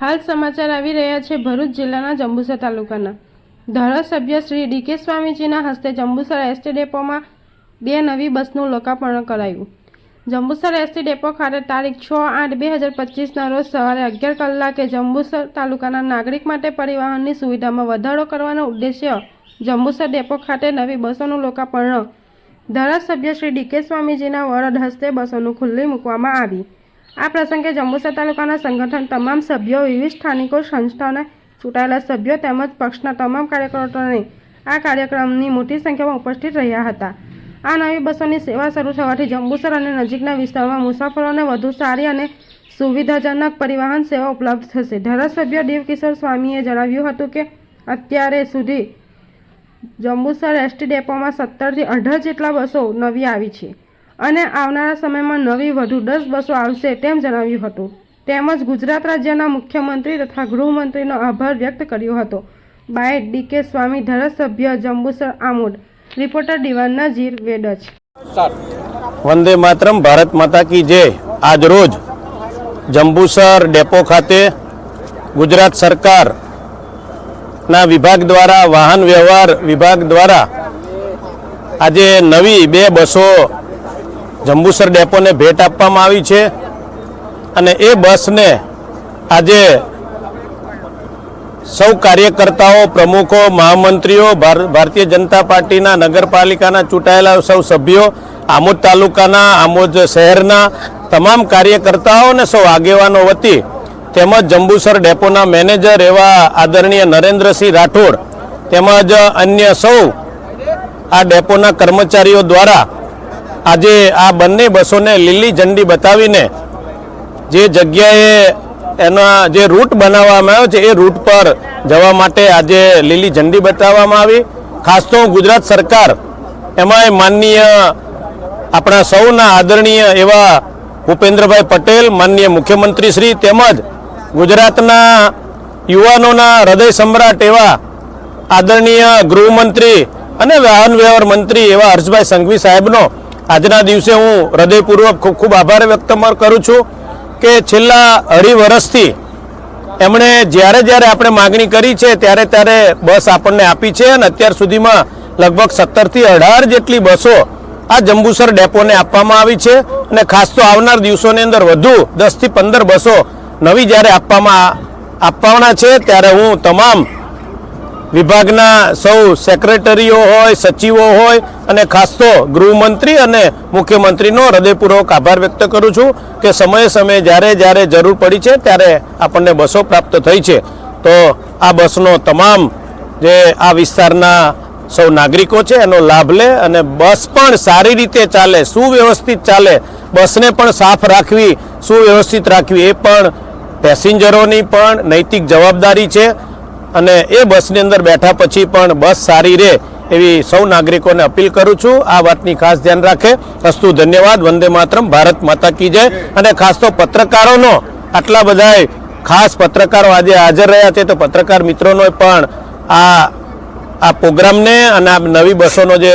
હાલ સમાચાર આવી રહ્યા છે ભરૂચ જિલ્લાના જંબુસર તાલુકાના. ધારાસભ્ય શ્રી ડીકે સ્વામીજીના હસ્તે જંબુસર એસટી ડેપોમાં બે નવી બસનું લોકાર્પણ કરાયું. જંબુસર એસટી ડેપો ખાતે તારીખ છ આઠ બે હજાર પચીસના રોજ સવારે અગિયાર કલાકે જંબુસર તાલુકાના નાગરિક માટે પરિવહનની સુવિધામાં વધારો કરવાનો ઉદ્દેશ્ય જંબુસર ડેપો ખાતે નવી બસોનું લોકાર્પણ ધારાસભ્ય શ્રી ડીકે સ્વામીજીના વરદ હસ્તે બસોનું ખુલ્લી મૂકવામાં આવી. આ પ્રસંગે જંબુસર તાલુકાના સંગઠન તમામ સભ્યો, વિવિધ સ્થાનિકો, સંસ્થાઓના ચૂંટાયેલા સભ્યો તેમજ પક્ષના તમામ કાર્યકર્તાઓને આ કાર્યક્રમની મોટી સંખ્યામાં ઉપસ્થિત રહ્યા હતા. આ નવી બસોની સેવા શરૂ થવાથી જંબુસર અને નજીકના વિસ્તારમાં મુસાફરોને વધુ સારી અને સુવિધાજનક પરિવહન સેવા ઉપલબ્ધ થશે. ધારાસભ્ય દેવકિશોર સ્વામીએ જણાવ્યું હતું કે, અત્યારે સુધી જંબુસર એસટી ડેપોમાં સત્તરથી અઢાર જેટલા બસો નવી આવી છે. અને આવનારા સમયમાં નવી વધુ દસ બસો આવશે તેમ જણાવ્યું હતું. તેમજ ગુજરાત રાજ્યના મુખ્યમંત્રી તથા ગૃહમંત્રીનો આભાર વ્યક્ત કર્યો હતો. બાય ડીકે સ્વામી ધારાસભ્ય જંબુસર આમોડ રિપોર્ટર દિવાન નજીર, વેડજ. વંદે માતરમ, ભારત માતા કી જય. આજ રોજ જંબુસર ડેપો ખાતે ગુજરાત સરકાર ના વિભાગ દ્વારા વાહન વ્યવહાર વિભાગ દ્વારા આજે નવી બે બસો જંબુસર ડેપોને ભેટ આપવામાં આવી છે અને એ બસને આજે સૌ કાર્યકર્તાઓ, પ્રમુખો, મહામંત્રીઓ, ભાર- ભારતીય જનતા પાર્ટીના નગરપાલિકાના ચૂંટાયેલા સૌ સભ્યો, આમોદ તાલુકાના, આમોદ શહેરના તમામ કાર્યકર્તાઓ અને સૌ આગેવાનો વતી તેમજ જંબુસર ડેપોના મેનેજર એવા આદરણીય નરેન્દ્રસિંહ રાઠોડ તેમજ અન્ય સૌ આ ડેપોના કર્મચારીઓ દ્વારા આજે આ બંને બસોને લીલી ઝંડી બતાવીને જે જગ્યાએ એના જે રૂટ બનાવવામાં આવ્યો છે, એ રૂટ પર જવા માટે આજે લીલી ઝંડી બતાવવામાં આવી. ખાસ તો ગુજરાત સરકાર એમાંય માનનીય આપણા સૌના આદરણીય એવા ભૂપેન્દ્રભાઈ પટેલ, માનનીય મુખ્યમંત્રી શ્રી તેમજ ગુજરાતના યુવાનોના હૃદય સમ્રાટ એવા આદરણીય ગૃહમંત્રી અને વાહન વ્યવહાર મંત્રી એવા હર્ષભાઈ સંઘવી સાહેબનો આજના દિવસે હું હૃદયપૂર્વક ખૂબ ખૂબ આભાર વ્યક્ત કરું છું કે છેલ્લા અઢી વર્ષથી એમણે જ્યારે જ્યારે આપણે માગણી કરી છે ત્યારે ત્યારે બસ આપણને આપી છે અને અત્યાર સુધીમાં લગભગ સત્તરથી અઢાર જેટલી બસો આ જંબુસર ડેપોને આપવામાં આવી છે અને ખાસ તો આવનાર દિવસોની અંદર વધુ દસથી પંદર બસો નવી જ્યારે આપવામાં આપવાના છે ત્યારે હું તમામ વિભાગના સૌ સેક્રેટરીઓ હોય, સચિવો હોય અને ખાસ તો ગૃહમંત્રી અને મુખ્યમંત્રીનો હૃદયપૂર્વક આભાર વ્યક્ત કરું છું કે સમયે સમયે જ્યારે જ્યારે જરૂર પડી છે ત્યારે આપણને બસો પ્રાપ્ત થઈ છે. તો આ બસનો તમામ જે આ વિસ્તારના સૌ નાગરિકો છે એનો લાભ લે અને બસ પણ સારી રીતે ચાલે, સુવ્યવસ્થિત ચાલે, બસને પણ સાફ રાખવી, સુવ્યવસ્થિત રાખવી એ પણ પેસેન્જરોની પણ નૈતિક જવાબદારી છે. અને એ બસની અંદર બેઠા પછી પણ બસ સારી રહે એવી સૌ નાગરિકોને અપીલ કરું છું. આ વાતની ખાસ ધ્યાન રાખે. અસ્તુ ધન્યવાદ. વંદે માતરમ. ભારત માતા કી જય. અને ખાસ તો પત્રકારોનો આટલા બધાય ખાસ પત્રકારો આજે હાજર રહ્યા છે. તો પત્રકાર મિત્રોનો પણ આ આ પ્રોગ્રામને અને આ નવી બસોનો જે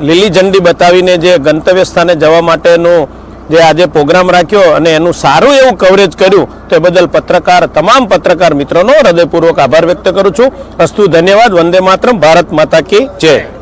લીલી ઝંડી બતાવીને જે ગંતવ્ય સ્થાને જવા માટેનું જે આજે પ્રોગ્રામ રાખ્યો અને એનું સારું એવું કવરેજ કર્યું, તે બદલ પત્રકાર, તમામ પત્રકાર મિત્રોનો હૃદયપૂર્વક આભાર વ્યક્ત કરું છું. અસ્તુ ધન્યવાદ, વંદે માતરમ, ભારત માતા કી જય.